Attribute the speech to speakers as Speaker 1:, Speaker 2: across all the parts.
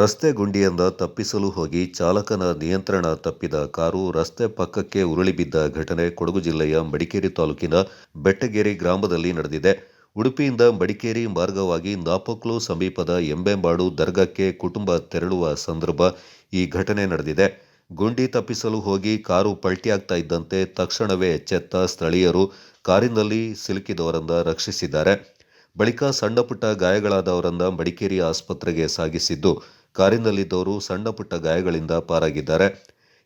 Speaker 1: ರಸ್ತೆ ಗುಂಡಿಯಿಂದ ತಪ್ಪಿಸಲು ಹೋಗಿ ಚಾಲಕನ ನಿಯಂತ್ರಣ ತಪ್ಪಿದ ಕಾರು ರಸ್ತೆ ಪಕ್ಕಕ್ಕೆ ಉರುಳಿ ಬಿದ್ದ ಘಟನೆ ಕೊಡಗು ಜಿಲ್ಲೆಯ ಮಡಿಕೇರಿ ತಾಲೂಕಿನ ಬೆಟ್ಟಗೇರಿ ಗ್ರಾಮದಲ್ಲಿ ನಡೆದಿದೆ. ಉಡುಪಿಯಿಂದ ಮಡಿಕೇರಿ ಮಾರ್ಗವಾಗಿ ನಾಪಕ್ಲು ಸಮೀಪದ ಎಂಬೆಂಬಾಡು ದರ್ಗಕ್ಕೆ ಕುಟುಂಬ ತೆರಳುವ ಸಂದರ್ಭ ಈ ಘಟನೆ ನಡೆದಿದೆ. ಗುಂಡಿ ತಪ್ಪಿಸಲು ಹೋಗಿ ಕಾರು ಪಲ್ಟಿಯಾಗ್ತಾ ಇದ್ದಂತೆ ತಕ್ಷಣವೇ ಎಚ್ಚೆತ್ತ ಸ್ಥಳೀಯರು ಕಾರಿನಲ್ಲಿ ಸಿಲುಕಿದವರನ್ನ ರಕ್ಷಿಸಿದ್ದಾರೆ. ಬಳಿಕ ಸಣ್ಣಪುಟ್ಟ ಗಾಯಗಳಾದವರನ್ನ ಮಡಿಕೇರಿ ಆಸ್ಪತ್ರೆಗೆ ಸಾಗಿಸಿದ್ದು. ಕಾರಿನಲ್ಲಿದ್ದವರು ಸಣ್ಣಪುಟ್ಟ ಗಾಯಗಳಿಂದ ಪಾರಾಗಿದ್ದಾರೆ.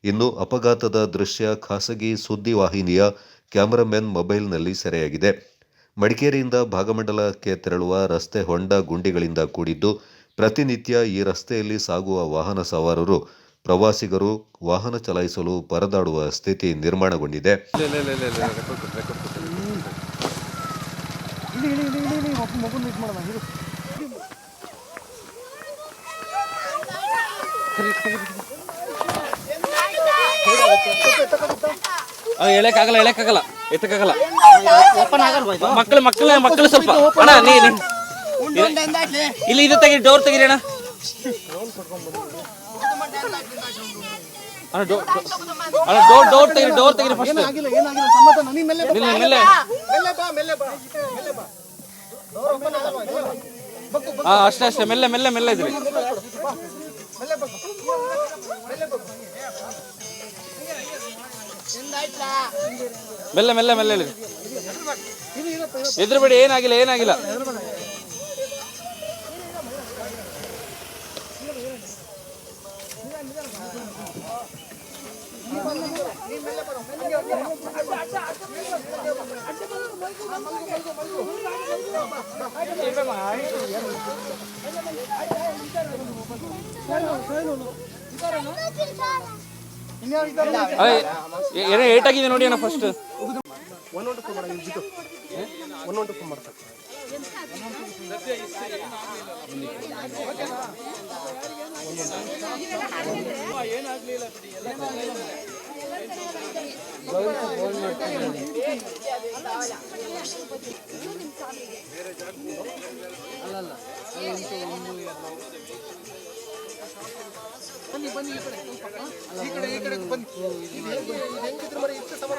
Speaker 1: ಇನ್ನು ಅಪಘಾತದ ದೃಶ್ಯ ಖಾಸಗಿ ಸುದ್ದಿವಾಹಿನಿಯ ಕ್ಯಾಮರಾಮೆನ್ ಮೊಬೈಲ್ನಲ್ಲಿ ಸೆರೆಯಾಗಿದೆ. ಮಡಿಕೇರಿಯಿಂದ ಭಾಗಮಂಡಲಕ್ಕೆ ತೆರಳುವ ರಸ್ತೆ ಹೊಂಡ ಗುಂಡಿಗಳಿಂದ ಕೂಡಿದ್ದು ಪ್ರತಿನಿತ್ಯ ಈ ರಸ್ತೆಯಲ್ಲಿ ಸಾಗುವ ವಾಹನ ಸವಾರರು ಪ್ರವಾಸಿಗರು ವಾಹನ ಚಲಾಯಿಸಲು ಪರದಾಡುವ ಸ್ಥಿತಿ ನಿರ್ಮಾಣಗೊಂಡಿದೆ.
Speaker 2: ಎಳೆಕ್ಕಾಗಲ್ಲ ಎಳೆಕ್ಕಾಗಲ್ಲ. ಎತ್ತಕ್ಕಾಗಲ್ಲ.
Speaker 3: ಓಪನ್ ಆಗಲ್ವಾ ಇದು?
Speaker 2: ಮಕ್ಕಳು ಮಕ್ಕಳು ಮಕ್ಕಳು ಸ್ವಲ್ಪ. ಅಣ್ಣ ನೀ ಇಲ್ಲಿ ಇದು ತೆಗಿ ಡೋರ್ ತೆಗಿರಿ ಅಣ್ಣ. ಅಣ್ಣ ಡೋರ್ ಅಣ್ಣ ಡೋರ್ ಡೋರ್ ತೆಗಿರಿ ಡೋರ್ ತೆಗಿರಿ ಫಸ್ಟ್
Speaker 3: ಏನಾಗಿಲ್ಲ ಏನಾಗಿಲ್ಲ ಸಮಾಧಾನ. ನೀ ಮೆಲ್ಲೆ ಬಾ.
Speaker 2: ಮೆಲ್ಲೆ
Speaker 3: ಮೆಲ್ಲೆ ಬಾ ಮೆಲ್ಲೆ ಬಾ ಮೆಲ್ಲೆ ಬಾ ಡೋರ್ ಓಪನ್ ಆಗಲ್ವಾ ಇದು? ಬಗ್ಗು, ಬಗ್ಗು,
Speaker 2: ಹಾ ಅಷ್ಟೇ ಅಷ್ಟೇ. ಮೆಲ್ಲೆ ಮೆಲ್ಲೆ ಮೆಲ್ಲೆ ಇದ್ರಿ.
Speaker 3: ಮೆಲ್ಲೆ ಬಗ್ಗು. ಮೆಲ್ಲೆ ಬಗ್ಗು.
Speaker 2: ಮೆಲ್ಲೆ ಮೆಲ್ಲೆ ಮೆಲ್ಲೆ ಇಳಿ
Speaker 3: ಇದು ಇರಪ್ಪ ಇರಪ್ಪ
Speaker 2: ಎದುರುಬೇಡಿ ಏನಾಗಿಲ್ಲ ಏನಾಗಿಲ್ಲ
Speaker 3: ಇನ್ಯಾರು ಇದ್ದಾರೆ?
Speaker 2: ಅಯ್ಯ, ಏ- ಏನೋ ಏಟ್ ಆಗಿದೆ ನೋಡಿ ಅಣ್ಣ ಫಸ್ಟ್
Speaker 3: ಒನ್ ಒನ್ ಟು ಮಾಡಿ ಇದು ಒನ್ ಒನ್ ಟು ಮಾಡ್ತಾರೆ ಬನ್ನಿ ಬನ್ನಿ ಈ ಕಡೆ. ಈ ಕಡೆ ಈ ಕಡೆ ಬನ್ನಿ. ಇದು ಹೆಂಗ್- ಇದು ಹೆಂಗಿದ್ರು ಮರಿ? ಇಷ್ಟು ಸವಾರ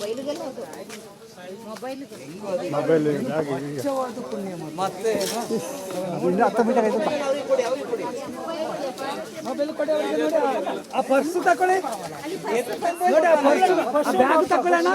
Speaker 4: ಮೊಬೈಲ್ಗೆಲ್ಲ ಅದು. ಮೊಬೈಲ್
Speaker 3: ಆ ಪರ್ಸ್ ತಕೊಳ್ಳಿ. ನೋಡಿ ಆ ಪರ್ಸ್ ಬ್ಯಾಗ್ ತಕೊಳ್ಳೋಣ.